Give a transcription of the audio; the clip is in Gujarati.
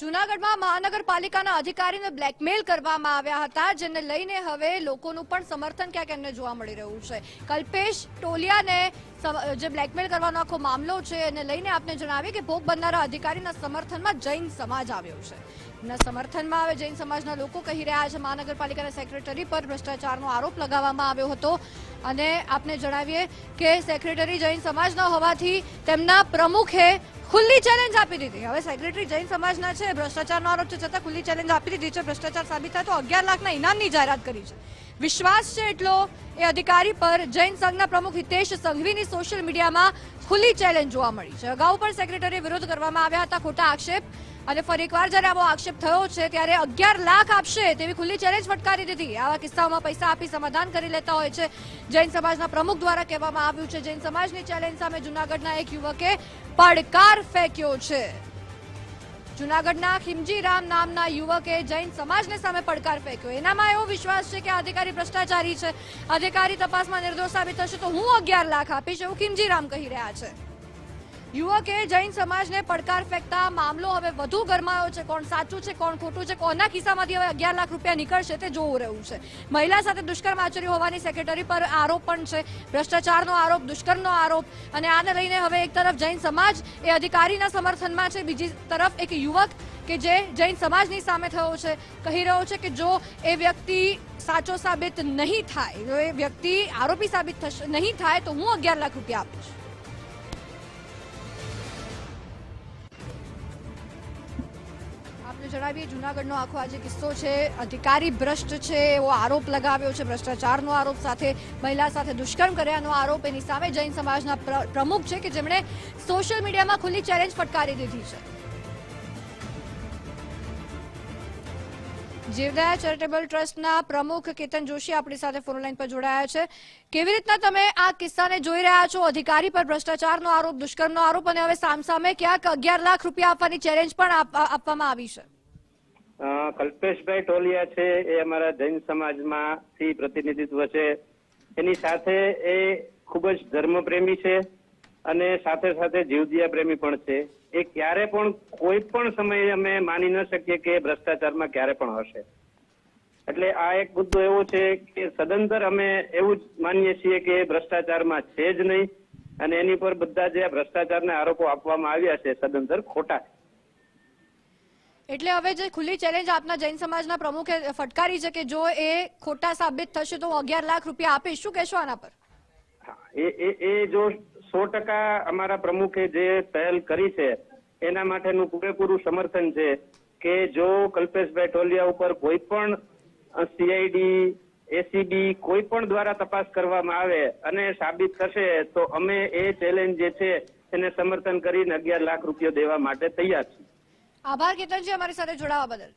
જૂનાગઢમાં મહાનગરપાલિકાના અધિકારીને બ્લેકમેલ કરવામાં આવ્યા હતા, જેને લઈને હવે લોકોનું પણ સમર્થન ક્યાંક એમને જોવા મળી રહ્યું છે. કલ્પેશ ટોલિયાને જે બ્લેકમેલ કરવાનો આખો મામલો છે, એને લઈને આપને જણાવીએ કે ભોગ બનનારા અધિકારીના સમર્થનમાં જૈન સમાજ આવ્યો છે. એમના સમર્થનમાં હવે જૈન સમાજના લોકો કહી રહ્યા છે, મહાનગરપાલિકાના સેક્રેટરી પર ભ્રષ્ટાચારનો આરોપ લગાવવામાં આવ્યો હતો. અને આપને જણાવીએ કે સેક્રેટરી જૈન સમાજનો હોવાથી તેમના પ્રમુખે ખુલ્લી ચેલેન્જ આપી દીધી. હવે સેક્રેટરી જૈન સમાજના છે, ભ્રષ્ટાચારનો આરોપ છે, છતાં ખુલ્લી ચેલેન્જ આપી દીધી છે. ભ્રષ્ટાચાર સાબિત થાય તો અગિયાર લાખના ઇનામની જાહેરાત કરી છે. વિશ્વાસ છે એટલો એ અધિકારી પર જૈન સંઘના પ્રમુખ હિતેશ સંઘવીની સોશિયલ મીડિયામાં ખુલ્લી ચેલેન્જ જોવા મળી છે. અગાઉ પણ સેક્રેટરી વિરોધ કરવામાં આવ્યા હતા, ખોટા આક્ષેપ અને ફરી એકવાર જ્યારે આવો આક્ષેપ થયો છે, ત્યારે અગિયાર લાખ આપશે તેવી ખુલ્લી ચેલેન્જ ફટકારી દીધી. આવા કિસ્સાઓમાં પૈસા આપી સમાધાન કરી લેતા હોય છે. જૈન સમાજના પ્રમુખ દ્વારા કહેવામાં આવ્યું છે, જૈન સમાજની ચેલેન્જ સામે જૂનાગઢના એક યુવકે પડકાર ફેંક્યો છે. જુનાગઢના ખીમજી રામ નામના યુવકે જૈન સમાજને સામે પડકાર ફેંક્યો. એનામાં એવો વિશ્વાસ છે કે અધિકારી ભ્રષ્ટાચારી છે. અધિકારી તપાસમાં નિર્દોષ સાબિત થશે તો હું અગિયાર લાખ આપીશ, એવું ખીમજી રામ કહી રહ્યા છે. યુવકે જૈન સમાજને પડકાર ફેંકતા મામલો હવે વધુ ગરમાયો છે. કોણ સાચું છે, કોણ ખોટું છે, કોના ખિસ્સામાંથી હવે અગિયાર લાખ રૂપિયા નીકળશે તે જોવું રહ્યું છે. મહિલા સાથે દુષ્કર્મ આચર્યું હોવાની સેક્રેટરી પર આરોપ પણ છે. ભ્રષ્ટાચારનો આરોપ, દુષ્કર્મનો આરોપ અને આને લઈને હવે એક તરફ જૈન સમાજ એ અધિકારીના સમર્થનમાં છે. બીજી તરફ એક યુવક કે જે જૈન સમાજની સામે થયો છે, કહી રહ્યો છે કે જો એ વ્યક્તિ સાચો સાબિત નહીં થાય, જો એ વ્યક્તિ આરોપી સાબિત નહીં થાય તો હું અગિયાર લાખ રૂપિયા આપીશ. આપને જણાવીએ, જુનાગઢનો આખો આજે કિસ્સો છે. અધિકારી ભ્રષ્ટ છે એવો આરોપ લગાવ્યો છે. ભ્રષ્ટાચારનો આરોપ સાથે, મહિલા સાથે દુષ્કર્મ કર્યાનો આરોપ. એની સામે જૈન સમાજના પ્ર- પ્રમુખ છે કે જેમણે સોશિયલ મીડિયામાં ખુલ્લી ચેલેન્જ ફટકારી દીધી છે. જીવદયા ચેરિટેબલ ટ્રસ્ટના પ્રમુખ કેતન જોશી આપણી સાથે ફોનલાઈન પર જોડાયા છે. કેવી રીતના તમે આ કિસ્સાને જોઈ રહ્યા છો? અધિકારી પર ભ્રષ્ટાચારનો આરોપ, દુષ્કર્મનો આરોપ અને હવે સામસામે ક્યાંક અગિયાર લાખ રૂપિયા આપવાની ચેલેન્જ પણ આપવામાં આવી છે. કલ્પેશભાઈ ટોલિયા છે, એ અમારા જૈન સમાજમાંથી પ્રતિનિધિત્વ છે. એની સાથે એ ખૂબ જ ધર્મપ્રેમી છે અને સાથે સાથે જીવદિયા પ્રેમી પણ છે. એ ક્યારે પણ કોઈ પણ સમયે અમે માની ન શકીએ કે ભ્રષ્ટાચારમાં ક્યારે પણ હશે. એટલે આ એક મુદ્દો એવો છે કે સદંતર અમે એવું જ માનીએ છીએ કે ભ્રષ્ટાચારમાં છે જ નહીં. અને એની પર બધા જે ભ્રષ્ટાચારના આરોપો આપવામાં આવ્યા છે, સદંતર ખોટા છે. એટલે હવે જે ખુલ્લી ચેલેન્જ આપના જૈન સમાજના પ્રમુખે ફટકારી છે કે જો એ ખોટા સાબિત થશે તો અગિયાર લાખ રૂપિયા આપીશ. શું કહેશો આના પર? એ એ જો સો ટકા અમારા પ્રમુખે જે પહેલ કરી છે, એના માટેનું પૂરેપૂરું સમર્થન છે કે જો કલ્પેશભાઈ ટોલિયા ઉપર કોઈ પણ સીઆઈડી એસીબી કોઈ પણ દ્વારા તપાસ કરવામાં આવે અને સાબિત થશે, તો અમે એ ચેલેન્જ જે છે એને સમર્થન કરીને અગિયાર લાખ રૂપિયા દેવા માટે તૈયાર છીએ. આભાર કેતનજી અમારી સાથે જોડાવા બદલ.